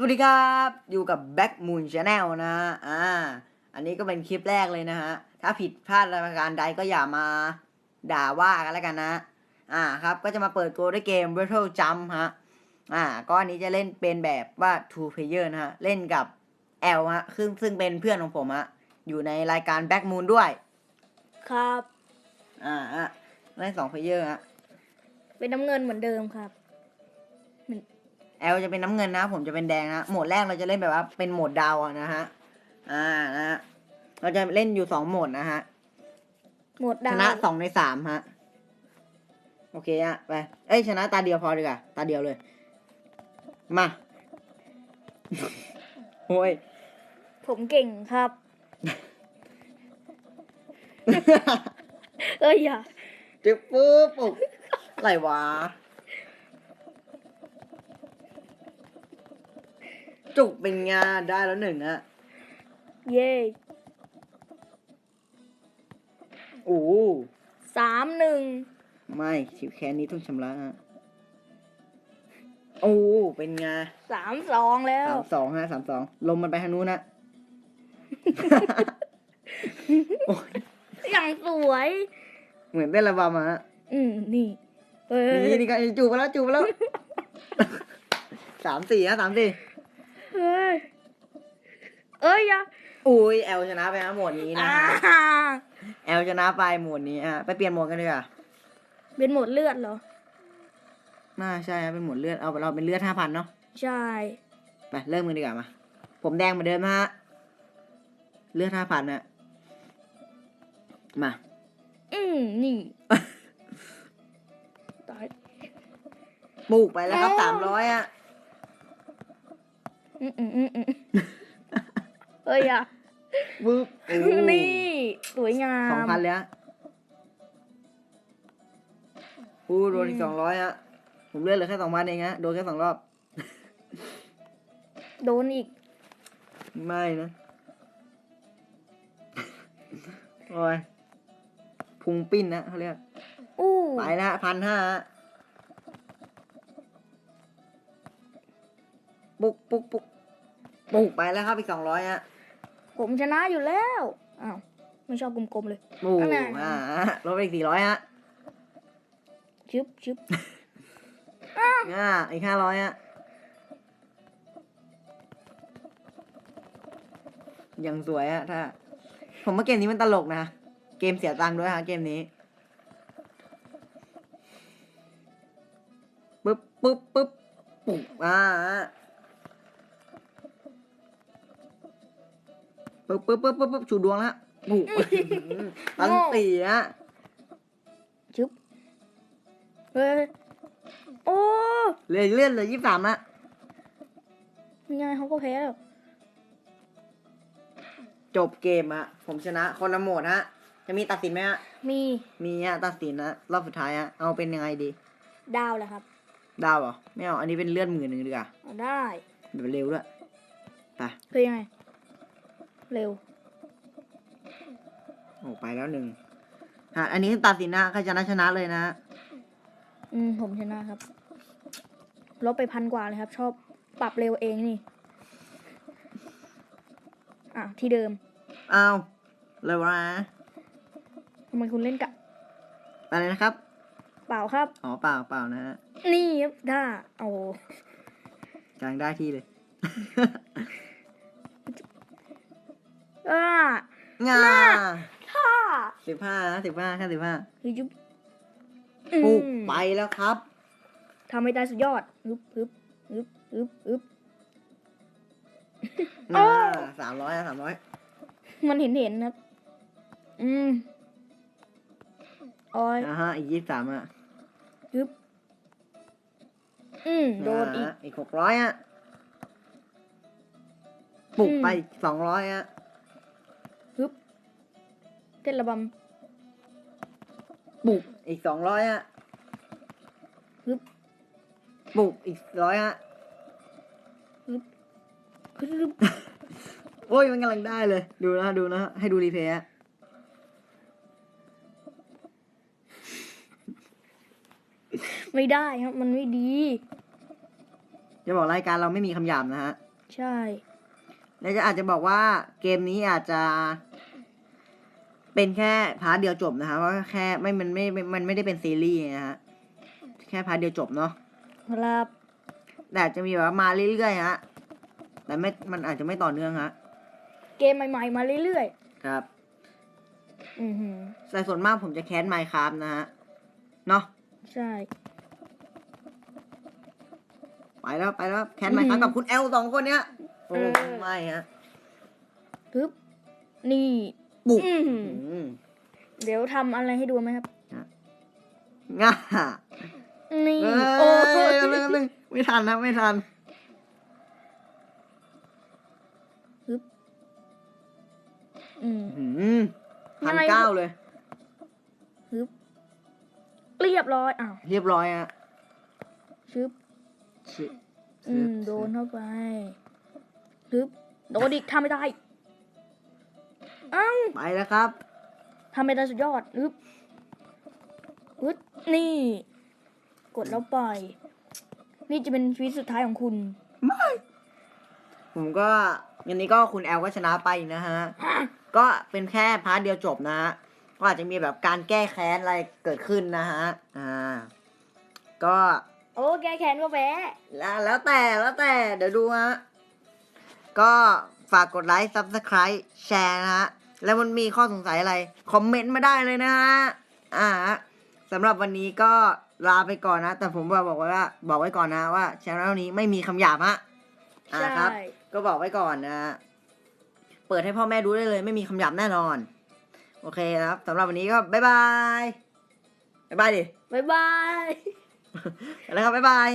สวัสดีครับ อยู่กับ Back Moon Channel นะฮะอ่า อันนี้ก็เป็นคลิปแรกเลยนะฮะ ถ้าผิดพลาดอะไรประการใดก็อย่ามาด่าว่ากันแล้วกันนะ อ่าครับ ก็จะมาเปิดโกด้วยเกม Battle Jump ฮะ อ่า ก็อันนี้จะเล่นเป็นแบบว่า two player นะฮะ เล่นกับ L ฮะ ซึ่งซึ่งเป็นเพื่อนของผมฮะ อยู่ในรายการ Back Moon ด้วย ครับ อ่าฮะเล่นสอง player ฮะ เป็นน้ำเงินเหมือนเดิมครับ แอลจะเป็นน้ำเงินนะ ผมจะเป็นแดงนะ โหมดแรกเราจะเล่นแบบว่าเป็นโหมดดาวอะนะฮะ อ่านะฮะ เราจะเล่นอยู่สองโหมดนะฮะหมดชดาวนะสองในสามฮะ โอเคอะไป เอ้ยชนะตาเดียวพอดีกว่าตาเดียวเลย มา โอ้ย ผมเก่งครับ เอ้ยอย่าจึ๊บปุ๊บปุ๊บอะไรวะ จุกเป็นงานได้แล้วหนึ่งอะเย่โอ้สามหนึ่งไม่ชิวแคนนี้ต้องชำระฮะโอ้เป็นไงสามสองแล้วสามสองฮะสามสองลมมันไปทางนู้นนะโอ้ยอย่างสวย เหมือนเต้นระบำอะฮะอืมนี่เอ้ยนี่นี่ก็จูบไปแล้วจูบไปแล้วสามสี่ฮะสามสี่ เอ้ยเอ้ยอย่าอุ้ยแอลชนะไปฮะหมวดนี้นะอ่าฮะแอลชนะไปหมวดนี้ฮะไปเปลี่ยนหมวดกันดีกว่าเป็นหมดเลือดเหรอ น่าใช่ฮะเป็นหมวดเลือดเอาเราเป็นเลือดห้าพันเนาะใช่ ไปเริ่มกันดีกว่ามาผมแดงเหมือนเดิมนะฮะเลือดห้าพันนะมา อืมนี่ ตาย ปลูกไปแล้วครับอ้าสาวมร้อยอะอืมอืมอืมอืม เอ้ยอย่าวึบโอ้นี่ สวยงามสองพันเลยฮะอู้โดนอีกสองร้อยฮะ ผมเลือดเหลือแค่สองพันเองฮะ โดนแค่สองรอบ โดนอีก ไม่นะ โอ้ยพุงปิ้นนะเขาเรียก อู้ไปแล้วฮะพันห้า ปุ๊กปุ๊กปุ๊กปุ๊กไปแล้วครับอีกสองร้อยฮะผมชนะอยู่แล้วอ้าวไม่ชอบกลมๆเลยปุ๊กอันไหนอ่าลดไปอีกสี่ร้อยฮะชึบชึบอ่าอีกห้าร้อยฮะยังสวยฮะถ้า ผมว่าเกมนี้มันตลกนะเกมเสียตังค์ด้วยฮะเกมนี้ปึ๊บปึ๊บปึ๊บปุ๊บอ่า ปึ๊บปึ๊บปึ๊บปึ๊บปึ๊บชูดวงแล้วปุ๊บตันตีฮะชึบเฮ้ยโอ้เลื่อนเลื่อนเลยยี่สิบสามละยังไงเขาก็แพ้แล้วจบเกมอะผมชนะคนละโหมดฮะ จะมีตัดสินไหมฮะ มีมีฮะตัดสินนะรอบสุดท้ายฮะเอาเป็นยังไงดี ดาวแล้วครับ ดาวเหรอไม่เอาอันนี้เป็นเลื่อนหมื่นหนึ่งดีกว่าเอาได้แบบเร็วด้วยไปคือยังไง เร็ว โอ้ไปแล้วหนึ่งฮะอันนี้ตัดสินนะใครชนะชนะเลยนะ อืมผมชนะครับ ลบไปพันกว่าเลยครับ ชอบปรับเร็วเองนี่ อะ ที่เดิม เอาเลยวะทำไมคุณเล่นกับอะไรนะครับ เปล่าครับ อ๋อเปล่าเปล่านะฮะนี่ครับถ้าโอ้กลางได้ที่เลย อ่างาถ้าสิบห้าสิบห้าแค่สิบห้าคือยุบปลูกอืมไปแล้วครับทำให้ได้สุดยอดฮึบฮึบฮึบฮึบฮึบอ่าสามร้อยสามร้อยมันเห็นเห็นครับ อืมออยนะฮะ อีกยี่สิบสามอะฮึบอืมโดนอีกาอีกหกร้อยอะปลูกอืมไปสองร้อยอะฮึบ เต้นระบปลูกอีกสองร้อยอะำฮึบปลูกอีกร้อยอะฮึบฮึบโอ้ยมันกำลังได้เลย ดูนะดูนะให้ดูรีเพย์ฮะไม่ได้ครับ มันไม่ดี จะบอกรายการเราไม่มีคำหยาบนะฮะ ใช่ แล้วจะอาจจะบอกว่าเกมนี้อาจจะ เป็นแค่พาร์ทเดียวจบนะคะเพราะแค่ไม่มันไม่ไม่ มันไม่ได้เป็นซีรีส์นะฮะแค่พาร์ทเดียวจบเนาะครับแต่อาจจะมีแบบว่ามาเรื่อยๆฮะแต่ไม่มันอาจจะไม่ต่อเนื่องฮะเกมใหม่ ๆ มาเรื่อยครับๆอือหือแต่ส่วนมากผมจะแค้นไมค์ครับนะฮะเนาะใช่ ไปแล้วไปแล้วแค้นไมค์ครับอืมกับคุณแอลสองคนเนี้ยโอ้เออไม่ฮะปึ๊บนี่ บุกอื้อหืออืมเดี๋ยวทำอะไรให้ดูไหมครับง่านี่เอ้โอ้ยแป๊บนึงแป๊บนึงไม่ทันนะไม่ทันอืมอืมพันง่ายเก้าเลยปึ๊บเรียบร้อยอ้าวเรียบร้อยฮะชึบชิอืมโดนเข้าไปปึ๊บโดนอีกทำไม่ได้ เอ้าไปแล้วครับทำไม่ได้สุดยอดปึ๊บปึ๊บนี่ กดแล้วปล่อย นี่จะเป็นชีวิตสุดท้ายของคุณผมก็อันนี้ก็คุณแอลก็ชนะไปนะฮะ ก็เป็นแค่พาร์ทเดียวจบนะฮะ ก็อาจจะมีแบบการแก้แค้นอะไรเกิดขึ้นนะฮะ อ่า ก็ โอ้แกแขนก็แพ้แล้วแล้วแต่แล้วแต่เดี๋ยวดูฮะ ก็ฝากกดไลค์ Subscribe แชร์นะฮะ แล้วมันมีข้อสงสัยอะไร คอมเมนต์มาได้เลยนะฮะอ่าสำหรับวันนี้ก็ลาไปก่อนนะ แต่ผมบอกบอกไว้ว่า บอกไว้ก่อนนะว่าช anel นี้ไม่มีคำหยาบฮะอ่าใช่ครับ ก็บอกไว้ก่อนนะฮะเปิดให้พ่อแม่ดูได้เลย ไม่มีคำหยาบแน่นอน โอเคนะครับสำหรับวันนี้ก็บ๊ายบายบ๊ายบายดิบ๊ายบายแล้วครับบ๊ายบาย